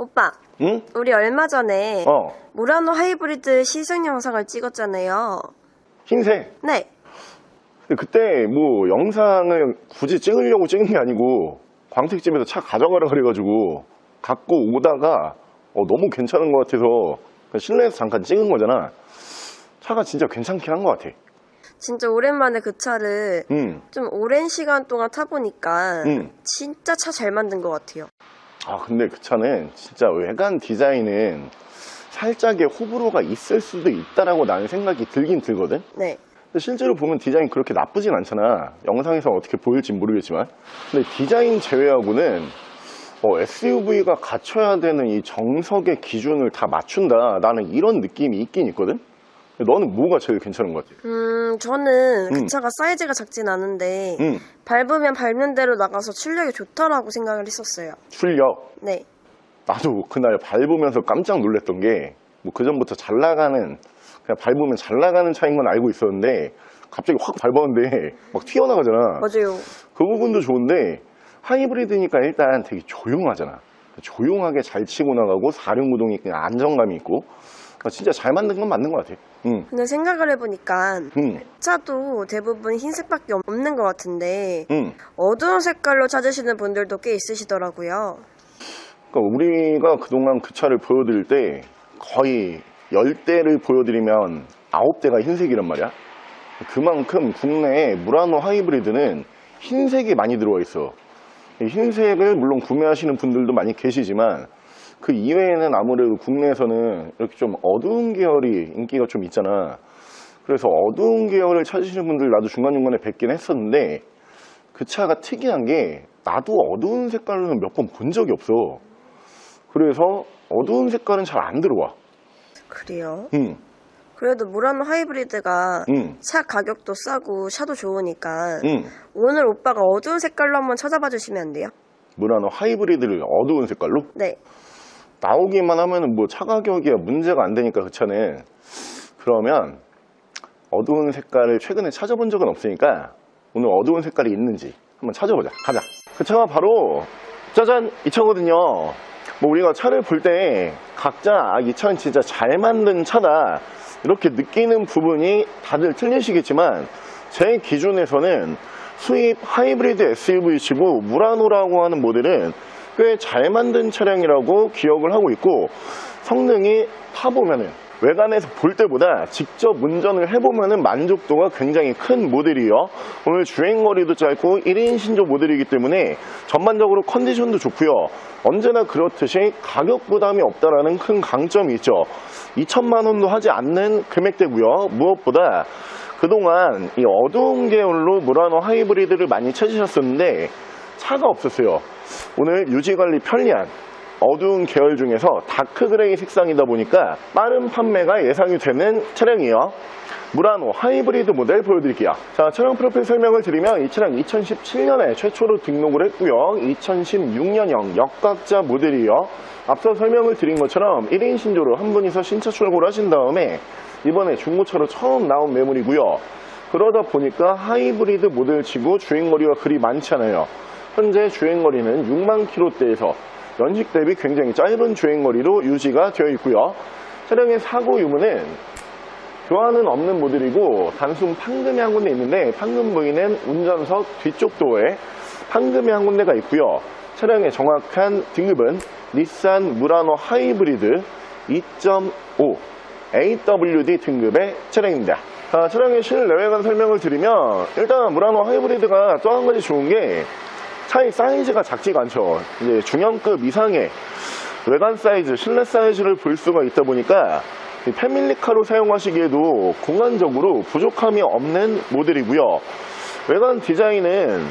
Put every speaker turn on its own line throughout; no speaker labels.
오빠,
응?
우리 얼마 전에
어.
무라노 하이브리드 시승 영상을 찍었잖아요.
흰색.
네.
근데 그때 뭐 영상을 굳이 찍으려고 찍은 게 아니고 광택집에서 차 가져가라 그래가지고 갖고 오다가 어, 너무 괜찮은 것 같아서 실내에서 잠깐 찍은 거잖아. 차가 진짜 괜찮긴 한 것 같아.
진짜 오랜만에 그 차를
응.
좀 오랜 시간 동안 타보니까
응.
진짜 차 잘 만든 것 같아요.
아 근데 그 차는 진짜 외관 디자인은 살짝의 호불호가 있을 수도 있다라고 나는 생각이 들긴 들거든.
네.
근데 실제로 보면 디자인 그렇게 나쁘진 않잖아. 영상에서 어떻게 보일지 모르겠지만. 근데 디자인 제외하고는 SUV가 갖춰야 되는 이 정석의 기준을 다 맞춘다. 나는 이런 느낌이 있긴 있거든. 너는 뭐가 제일 괜찮은 것 같아?
음, 저는 그
음.
차가 사이즈가 작진 않은데
응,
밟으면 밟는 대로 나가서 출력이 좋다라고 생각을 했었어요.
출력.
네.
나도 그날 밟으면서 깜짝 놀랐던 게, 뭐 그 전부터 잘 나가는, 그냥 밟으면 잘 나가는 차인 건 알고 있었는데, 갑자기 확 밟았는데, 막 튀어나가잖아.
맞아요.
그 부분도 좋은데 하이브리드니까 일단 되게 조용하잖아. 조용하게 잘 치고 나가고 사륜구동이 그냥 안정감이 있고 그러니까 진짜 잘 만든 건 맞는 것 같아. 응,
근데 생각을 해보니까
응,
차도 대부분 흰색밖에 없는 것 같은데
응.
어두운 색깔로 찾으시는 분들도 꽤 있으시더라고요.
그러니까 우리가 그동안 그 차를 보여드릴 때 거의 10대를 보여드리면 9대가 흰색이란 말이야. 그만큼 국내에 무라노 하이브리드는 흰색이 많이 들어와 있어. 이 흰색을 물론 구매하시는 분들도 많이 계시지만 그 이외에는 아무래도 국내에서는 이렇게 좀 어두운 계열이 인기가 좀 있잖아. 그래서 어두운 계열을 찾으시는 분들 나도 중간중간에 뵙긴 했었는데 그 차가 특이한 게 나도 어두운 색깔로는 몇 번 본 적이 없어. 그래서 어두운 색깔은 잘 안 들어와.
그래요?
응,
그래도 무라노 하이브리드가
응,
차 가격도 싸고 차도 좋으니까
응.
오늘 오빠가 어두운 색깔로 한번 찾아봐 주시면 안 돼요?
무라노 하이브리드를 어두운 색깔로
네.
나오기만 하면은 뭐차 가격이 문제가 안 되니까 그 차는 그러면 어두운 색깔을 최근에 찾아본 적은 없으니까 오늘 어두운 색깔이 있는지 한번 찾아보자. 가자. 그 차가 바로 짜잔 이 차거든요. 뭐 우리가 차를 볼 때 각자 아, 이 차는 진짜 잘 만든 차다 이렇게 느끼는 부분이 다들 틀리시겠지만 제 기준에서는 수입 하이브리드 SUV치고 무라노라고 하는 모델은 꽤 잘 만든 차량이라고 기억을 하고 있고 성능이 타보면은 외관에서 볼 때보다 직접 운전을 해보면은 만족도가 굉장히 큰 모델이에요. 오늘 주행거리도 짧고 1인 신조 모델이기 때문에 전반적으로 컨디션도 좋고요. 언제나 그렇듯이 가격 부담이 없다라는 큰 강점이 있죠. 2천만 원도 하지 않는 금액대고요. 무엇보다 그동안 이 어두운 계열로 무라노 하이브리드를 많이 찾으셨었는데 차가 없었어요. 오늘 유지관리 편리한 어두운 계열 중에서 다크 그레이 색상이다 보니까 빠른 판매가 예상이 되는 차량이에요. 무라노 하이브리드 모델 보여드릴게요. 자, 차량 프로필 설명을 드리면 이 차량 2017년에 최초로 등록을 했고요. 2016년형 역각자 모델이에요. 앞서 설명을 드린 것처럼 1인 신조로 한 분이서 신차 출고를 하신 다음에 이번에 중고차로 처음 나온 매물이고요. 그러다 보니까 하이브리드 모델치고 주행거리가 그리 많지 않아요. 현재 주행거리는 6만 킬로대에서 연식 대비 굉장히 짧은 주행거리로 유지가 되어 있고요. 차량의 사고 유무는 교환은 없는 모델이고 단순 판금이 한 군데 있는데 판금 부위는 운전석 뒤쪽 도어에 판금이 한 군데가 있고요. 차량의 정확한 등급은 닛산 무라노 하이브리드 2.5 AWD 등급의 차량입니다. 자, 차량의 실내외관 설명을 드리면 일단 무라노 하이브리드가 또 한 가지 좋은 게 차의 사이즈가 작지가 않죠. 이제 중형급 이상의 외관 사이즈, 실내 사이즈를 볼 수가 있다 보니까 이 패밀리카로 사용하시기에도 공간적으로 부족함이 없는 모델이고요. 외관 디자인은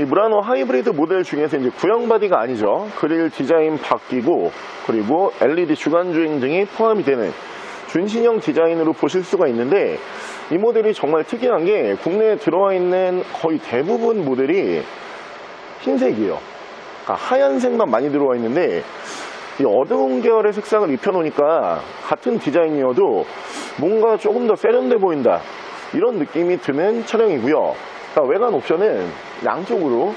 이 무라노 하이브리드 모델 중에서 이제 구형 바디가 아니죠. 그릴 디자인 바뀌고 그리고 LED 주간 주행 등이 포함이 되는 준신형 디자인으로 보실 수가 있는데 이 모델이 정말 특이한 게 국내에 들어와 있는 거의 대부분 모델이 흰색이에요. 그러니까 하얀색만 많이 들어와 있는데 이 어두운 계열의 색상을 입혀놓으니까 같은 디자인이어도 뭔가 조금 더 세련돼 보인다 이런 느낌이 드는 차량이고요. 그러니까 외관 옵션은 양쪽으로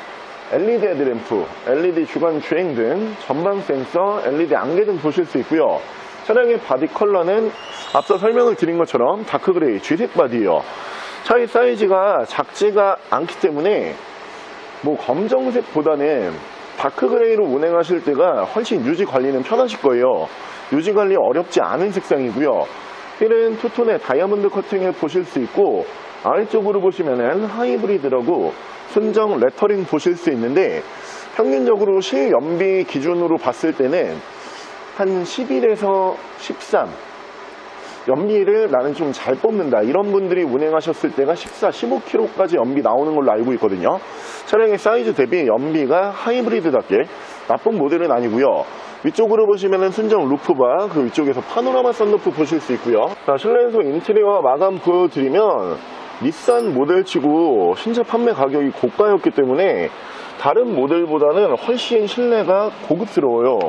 LED 헤드램프, LED 주간 주행 등 전방 센서, LED 안개 등 보실 수 있고요. 차량의 바디 컬러는 앞서 설명을 드린 것처럼 다크그레이 G색 바디예요. 차의 사이즈가 작지가 않기 때문에 뭐 검정색보다는 다크그레이로 운행하실 때가 훨씬 유지 관리는 편하실 거예요. 유지 관리 어렵지 않은 색상이고요. 휠은 투톤의 다이아몬드 커팅을 보실 수 있고 아래쪽으로 보시면은 하이브리드라고 순정 레터링 보실 수 있는데 평균적으로 실연비 기준으로 봤을 때는 한 11에서 13 연비를 나는 좀 잘 뽑는다 이런 분들이 운행하셨을 때가 14, 15km까지 연비 나오는 걸로 알고 있거든요 차량의 사이즈 대비 연비가 하이브리드답게 나쁜 모델은 아니고요 위쪽으로 보시면은 순정 루프바 그 위쪽에서 파노라마 썬루프 보실 수 있고요 자, 실내에서 인테리어 마감 보여드리면 닛산 모델치고 신차 판매 가격이 고가였기 때문에 다른 모델보다는 훨씬 실내가 고급스러워요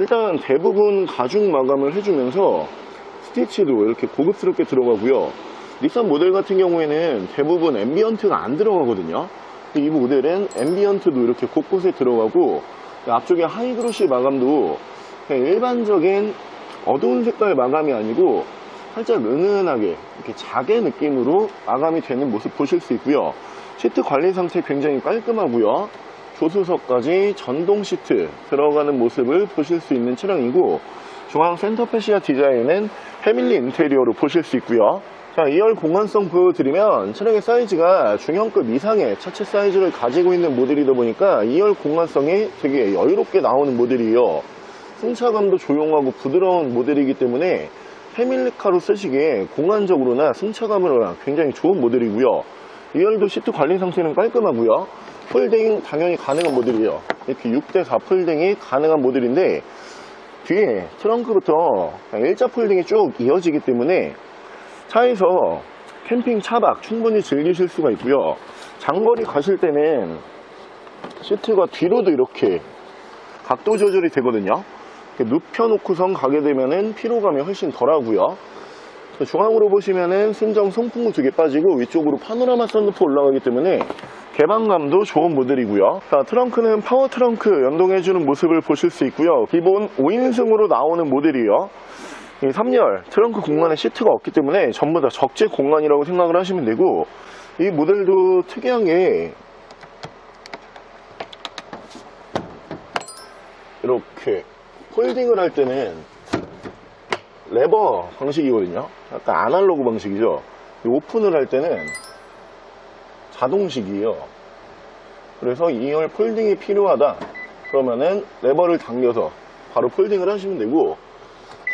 일단 대부분 가죽 마감을 해주면서 스티치도 이렇게 고급스럽게 들어가고요. 닛산 모델 같은 경우에는 대부분 앰비언트가 안 들어가거든요. 근데 이 모델은 앰비언트도 이렇게 곳곳에 들어가고 앞쪽에 하이그로시 마감도 그냥 일반적인 어두운 색깔 마감이 아니고 살짝 은은하게 이렇게 자개 느낌으로 마감이 되는 모습 보실 수 있고요. 시트 관리 상태 굉장히 깔끔하고요. 조수석까지 전동 시트 들어가는 모습을 보실 수 있는 차량이고 중앙 센터 패시아 디자인은 패밀리 인테리어로 보실 수 있고요. 자, 2열 공간성 보여드리면 차량의 사이즈가 중형급 이상의 차체 사이즈를 가지고 있는 모델이다 보니까 2열 공간성이 되게 여유롭게 나오는 모델이에요. 승차감도 조용하고 부드러운 모델이기 때문에 패밀리카로 쓰시기에 공간적으로나 승차감으로나 굉장히 좋은 모델이고요. 2열도 시트 관리 상태는 깔끔하고요. 폴딩 당연히 가능한 모델이에요. 이렇게 6대4 폴딩이 가능한 모델인데 뒤에 트렁크부터 일자 폴딩이 쭉 이어지기 때문에 차에서 캠핑 차박 충분히 즐기실 수가 있고요. 장거리 가실 때는 시트가 뒤로도 이렇게 각도 조절이 되거든요. 눕혀놓고선 가게 되면은 피로감이 훨씬 덜하고요. 중앙으로 보시면은 순정 송풍구 두 개 빠지고 위쪽으로 파노라마 썬루프 올라가기 때문에 개방감도 좋은 모델이고요. 자, 트렁크는 파워 트렁크 연동해주는 모습을 보실 수 있고요. 기본 5인승으로 나오는 모델이에요. 이 3열 트렁크 공간에 시트가 없기 때문에 전부 다 적재 공간이라고 생각을 하시면 되고 이 모델도 특이한 게 이렇게 폴딩을 할 때는 레버 방식이거든요. 약간 아날로그 방식이죠. 이 오픈을 할 때는 자동식이에요. 그래서 2열 폴딩이 필요하다. 그러면은 레버를 당겨서 바로 폴딩을 하시면 되고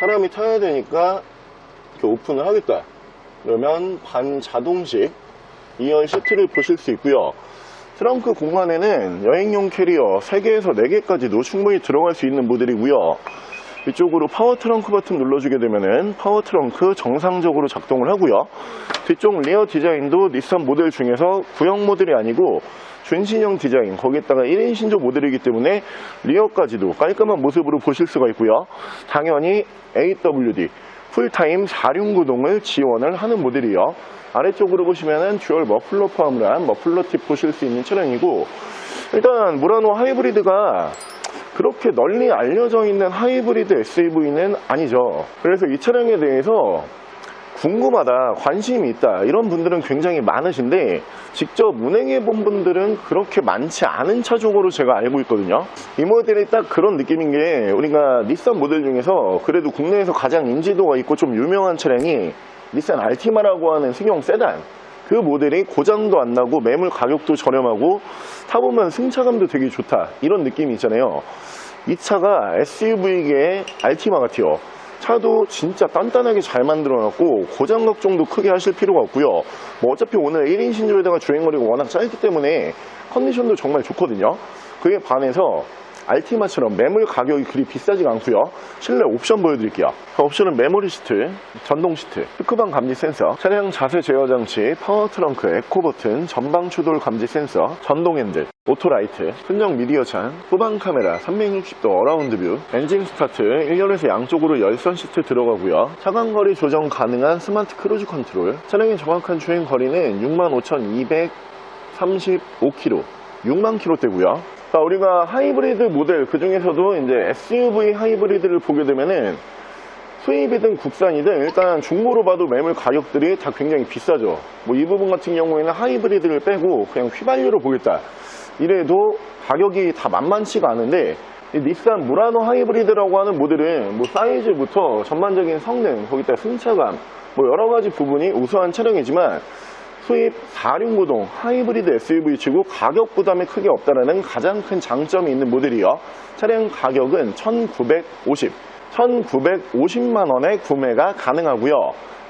사람이 타야 되니까 이렇게 오픈을 하겠다. 그러면 반자동식 2열 시트를 보실 수 있고요. 트렁크 공간에는 여행용 캐리어 3개에서 4개까지도 충분히 들어갈 수 있는 모델이고요. 이쪽으로 파워 트렁크 버튼 눌러주게 되면은 파워 트렁크 정상적으로 작동을 하고요. 뒤쪽 리어 디자인도 닛산 모델 중에서 구형 모델이 아니고 준신형 디자인 거기에다가 1인 신조 모델이기 때문에 리어까지도 깔끔한 모습으로 보실 수가 있고요. 당연히 AWD 풀타임 4륜 구동을 지원을 하는 모델이요. 아래쪽으로 보시면은 듀얼 머플러 포함을 한 머플러 팁 보실 수 있는 차량이고 일단 무라노 하이브리드가 그렇게 널리 알려져 있는 하이브리드 SUV는 아니죠. 그래서 이 차량에 대해서 궁금하다, 관심이 있다, 이런 분들은 굉장히 많으신데, 직접 운행해 본 분들은 그렇게 많지 않은 차종으로 제가 알고 있거든요. 이 모델이 딱 그런 느낌인 게, 우리가 닛산 모델 중에서 그래도 국내에서 가장 인지도가 있고 좀 유명한 차량이 닛산 알티마라고 하는 승용 세단. 그 모델이 고장도 안 나고 매물 가격도 저렴하고 타보면 승차감도 되게 좋다 이런 느낌이 있잖아요 이 차가 SUV계의 알티마 같아요 차도 진짜 단단하게 잘 만들어놨고 고장 걱정도 크게 하실 필요가 없고요. 뭐 어차피 오늘 1인 신조에다가 주행거리가 워낙 짧기 때문에 컨디션도 정말 좋거든요. 그에 반해서 알티마처럼 매물 가격이 그리 비싸지가 않고요. 실내 옵션 보여드릴게요. 옵션은 메모리 시트, 전동 시트, 특크방 감지 센서, 차량 자세 제어 장치, 파워 트렁크, 에코 버튼, 전방 추돌 감지 센서, 전동 핸들, 오토라이트, 순정 미디어 창, 후방 카메라 360도 어라운드 뷰, 엔진 스타트 1열에서 양쪽으로 열선 시트 들어가고요. 차간 거리 조정 가능한 스마트 크루즈 컨트롤. 차량의 정확한 주행 거리는 65,235km 6만 킬로대고요. 자, 우리가 하이브리드 모델 그 중에서도 이제 SUV 하이브리드를 보게 되면은 수입이든 국산이든 일단 중고로 봐도 매물 가격들이 다 굉장히 비싸죠. 뭐 이 부분 같은 경우에는 하이브리드를 빼고 그냥 휘발유로 보겠다. 이래도 가격이 다 만만치가 않은데 이 닛산 무라노 하이브리드라고 하는 모델은 뭐 사이즈부터 전반적인 성능, 거기다 승차감, 뭐 여러 가지 부분이 우수한 차량이지만 수입 4륜구동 하이브리드 SUV 치고 가격 부담이 크게 없다는 가장 큰 장점이 있는 모델이요. 차량 가격은 1950, 1950만 원에 구매가 가능하고요.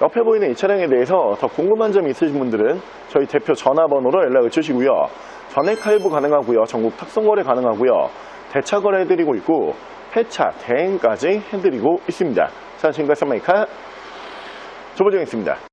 옆에 보이는 이 차량에 대해서 더 궁금한 점이 있으신 분들은 저희 대표 전화번호로 연락을 주시고요. 전액 할부 가능하고요. 전국 탁송 거래 가능하고요. 대차 거래 해드리고 있고 폐차, 대행까지 해드리고 있습니다. 자, 지금까지 썬마이카 조보정이었습니다.